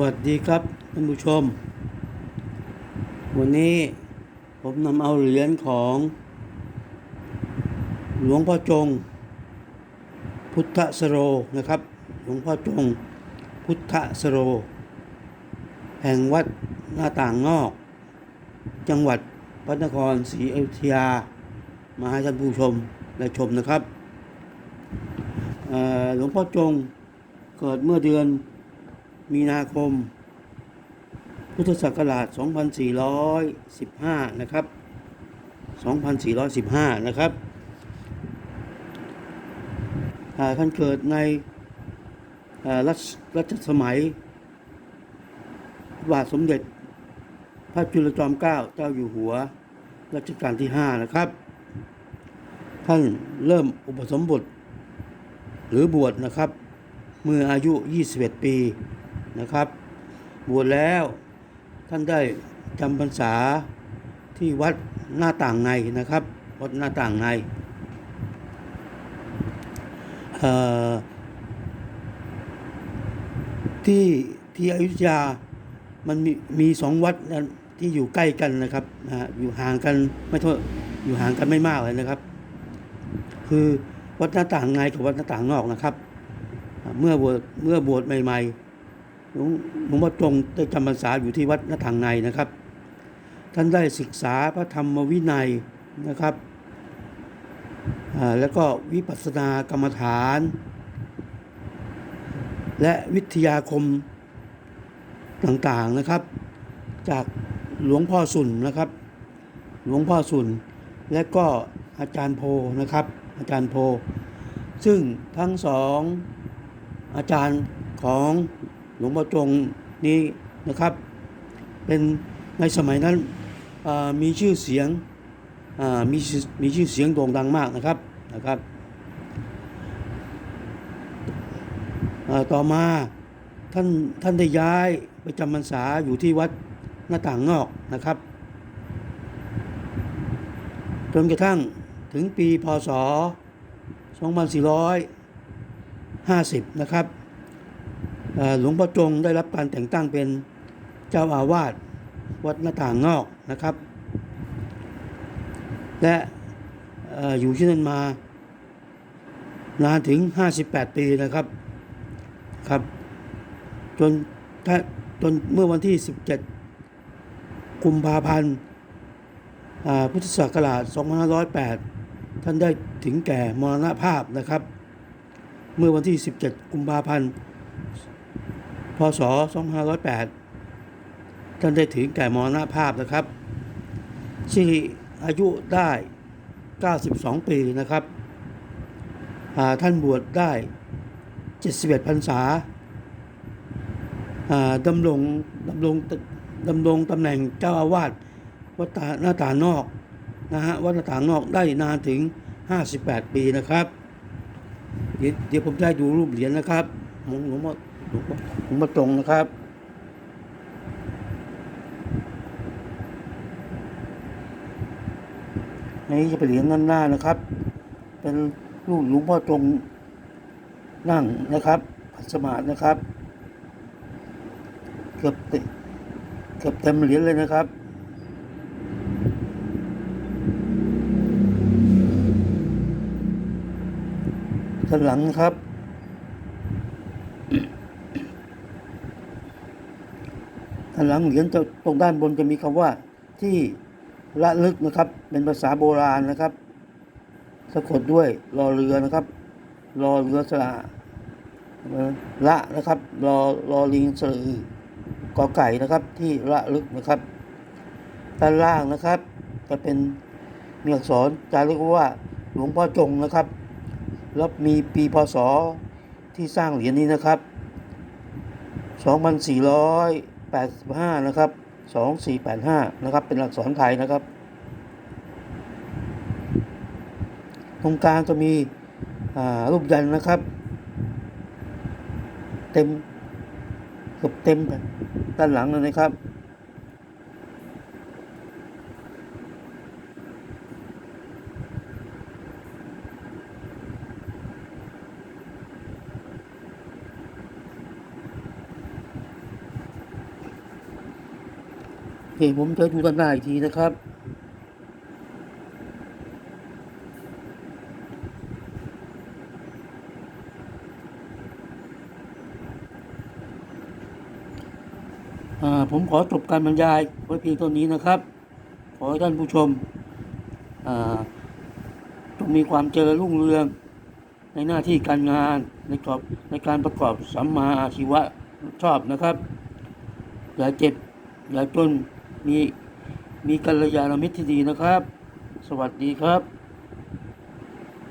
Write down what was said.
วัสดีครับท่านผู้ชม วันนี้ผมนำเอาเหรียญของ หลวงพ่อจง พุทธสโรนะครับ หลวงพ่อจง พุทธสโร แห่งวัดหน้าต่างนอก จังหวัดพระนครศรีอยุธยา มาให้ท่านผู้ชมได้ชมนะครับหลวงพ่อจงเกิดเมื่อเดือน มีนาคม พุทธศักราช 2415 นะครับ 2415 นะครับท่านเกิดในรัชรัชสมัยพระบาทสมเด็จ พระจุลจอมเกล้าเจ้าอยู่หัว รัชกาลที่ 5 นะครับ ท่านเริ่มอุปสมบทหรือบวชนะครับ เมื่ออายุ 21 ปี นะครับ บวชแล้วท่านได้จำพรรษาที่วัดหน้าต่างในนะครับ วัดหน้าต่างในที่ที่อยุธยามันมีมีสองวัดที่อยู่ใกล้กันนะครับนะอยู่ห่างกันไม่โทษอยู่ห่างกันไม่มากเลยนะครับ คือวัดหน้าต่างในกับวัดหน้าต่างนอกนะครับ เมื่อบวชเมื่อบวชใหม่ ๆ หลวงหลวงพ่อจงได้จำพรรษาอยู่ที่วัดน้าต่างในนะครับ ท่านได้ศึกษาพระธรรมวินัยนะครับแล้วก็วิปัสสนากรรมฐาน และวิทยาคมต่างๆนะครับ จากหลวงพ่อสุนนะครับ หลวงพ่อสุนและก็อาจารย์โพนะครับ อาจารย์โพ ซึ่งทั้งสองอาจารย์ของ ลวงพ่อจงนี้นะครับ เป็นในสมัยนั้นมีชื่อเสียงมีชื่อมีชื่อเสียงโด่งดังมากนะครับนะครับต่อมาท่านท่านได้ย้ายไปจำพรรษาอยู่ที่วัดหน้าต่างนอกนะครับ จนกระทั่งถึงปีพศ 2450 นะครับ หลวงพ่อจงได้รับการแต่งตั้งเป็นเจ้าอาวาสวัดหน้าต่างนอกนะครับ และอยู่ที่นั่นมานานถึง 58 ปีนะครับครับจนถ้าจนเมื่อวันที่ 17 กุมภาพันธ์พุทธศักราช 2508 ท่านได้ถึงแก่มรณภาพนะครับ เมื่อวันที่ 17 กุมภาพันธ์ พศ 2508 ท่านได้ถึงแก่มรณภาพนะครับสิริอายุได้ 92 ปีนะครับท่านบวชได้ 71พรรษาดำรงดำรงดำรงตำแหน่งเจ้าอาวาสวัดหน้าต่างนอกนะฮะวัดหน้าต่างนอกได้นานถึง 58 ปีนะครับ เดี๋ยวผมจะดูรูปเหรียญนะครับหลวงหลวงพ่อ หลวงพ่อตรงนะครับนี่จะเป็นเหรียญด้านหน้านะครับ เป็นรูปหลวงพ่อตรงนั่งนะครับขัดสมาธินะครับ เกือบเต็มเกือบเต็มเหรียญเลยนะครับด้านหลังนะครับ ด้านห ลังเหรียญจะตรงด้านบนจะมีคำว่าที่ละลึกนะครับ เป็นภาษาโบราณนะครับ สะกดด้วยรอเรือนะครับ รอเรือสระละนะครับ รอรอลิงสรือกอไก่นะครับที่ละลึกนะครับ ด้านล่างนะครับ จะเป็นมีอักษรจารึกว่าหลวงพ่อจงนะครับ แล้วมีปีพศที่สร้างเหรียญนี้นะครับ 2400 85 นะครับ 2485 นะครับ เป็นอักษรไทยนะครับ ตรงกลางจะมีรูปยันนะครับ เต็มเกือบเต็มด้านหลังเลยนะครับ ผมจะดูด้นหน้าอีกทีนะครับผมขอจบการบรรยายไว้เพียงเท่านี้นะครับ ขอให้ท่านผู้ชมจงมีความเจริญรุ่งเรือง ในหน้าที่การงานในกอบในการประกอบสัมมาอาชีวะชอบนะครับ อย่าเจ็บ อย่าจน มีมีกัลยาณมิตรที่ดีนะครับ สวัสดีครับ